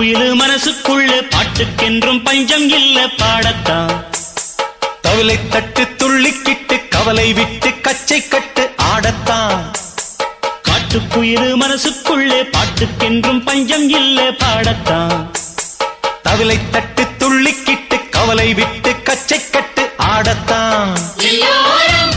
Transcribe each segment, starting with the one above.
காட்டுக்குயிலு மனசுக்குள்ள பாட்டுக்கென்றும் பஞ்சம் இல்ல பாடத்தான். தவிலை தட்டு துள்ளிக்கிட்டு கவலை விட்டு கச்சை கட்டு ஆடத்தான். காட்டுக்குயிலு மனசுக்குள்ளே பாட்டுக்கென்றும் பஞ்சம் இல்ல பாடத்தான். தவிலை தட்டு துள்ளிக்கிட்டு கவலை விட்டு கச்சை கட்டு ஆடத்தான். எல்லோரும்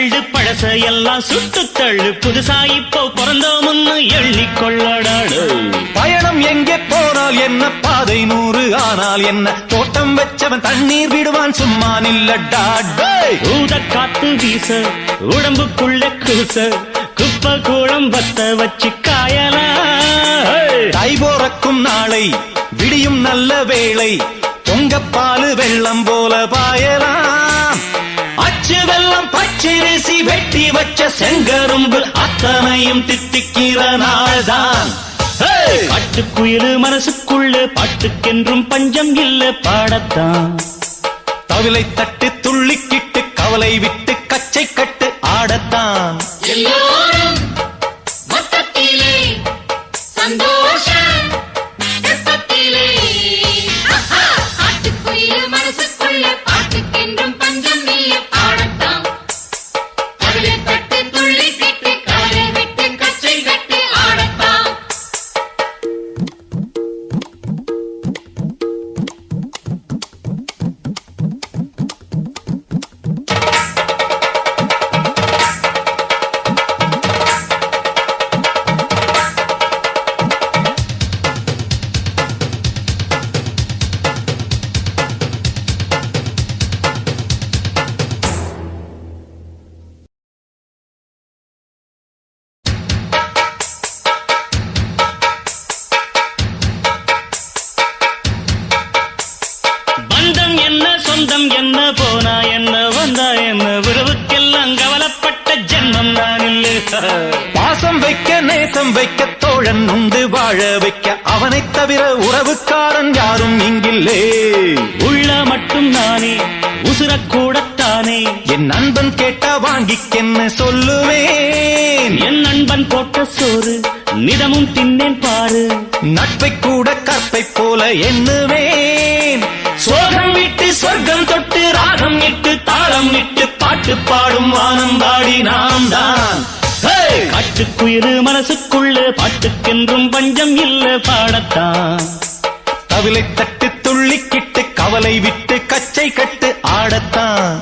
தள்ளு பழச எல்லாம் சுட்டு தள்ளு. புதுசா இப்போ பிறந்தோம்னு எண்ணிக்கொள்ளடாடு பயணம் எங்கே போனால் என்ன? பாதை நூறு ஆனால் என்ன? தோட்டம் வச்சவன் தண்ணீர் விடுவான் சும்மா நில்லடா. ஊத காத்து வீச உடம்புக்குள்ள கூச குப்ப கூடம் பத்த வச்சு காயலாம் தை போறக்கும் நாளை விடியும் நல்ல வேளை பொங்கப்பாலு வெள்ளம் போல பாயலாம். அச்சு வெள்ளம் பச்சரிசி வெட்டி வச்ச செங்கரும்பு அத்தனையும் தித்திக்கிற நாள்தான்! காட்டுக்குயிலு மனசுக்குள்ள பாட்டுக்கென்றும் பஞ்சம் இல்ல பாடத்தான். தவிலை தட்டு துள்ளிக்கிட்டு கவலை விட்டு கச்சை கட்டு ஆடத்தான். சொந்தம் என்ன போனா என்ன வந்தா என்ன? உறவுக்கெல்லாம் கவலைப்பட்ட ஜென்மம் நான் இல்லை. பாசம் வைக்க நேசம் வைக்க தோழன் உண்டு வாழ வைக்க அவனைத் தவிர உறவுக்காரன் யாரும் இங்கில்லே. உள்ள மட்டும் நானே உசுரக்கூடத்தானே என் நண்பன் கேட்டா வாங்கிக்கென்னு சொல்லுவேன்? என் நண்பன் போட்ட சோறு நிதமும் தின்னேன் பாரு. நட்பை கூட கற்பை போல எண்ணுவேன். சோகம் சொர்க்கம் தொட்டு ராகம் இட்டு தாளம் இட்டு பாட்டு பாடும் வானம் பாடி நாம் தான். காட்டுக்குயிரு மனசுக்குள்ள பாட்டுக்கென்றும் பஞ்சம் இல்ல பாடத்தான். தவிலை தட்டு துள்ளிக்கிட்டு கவலை விட்டு கச்சை கட்டு ஆடத்தான்.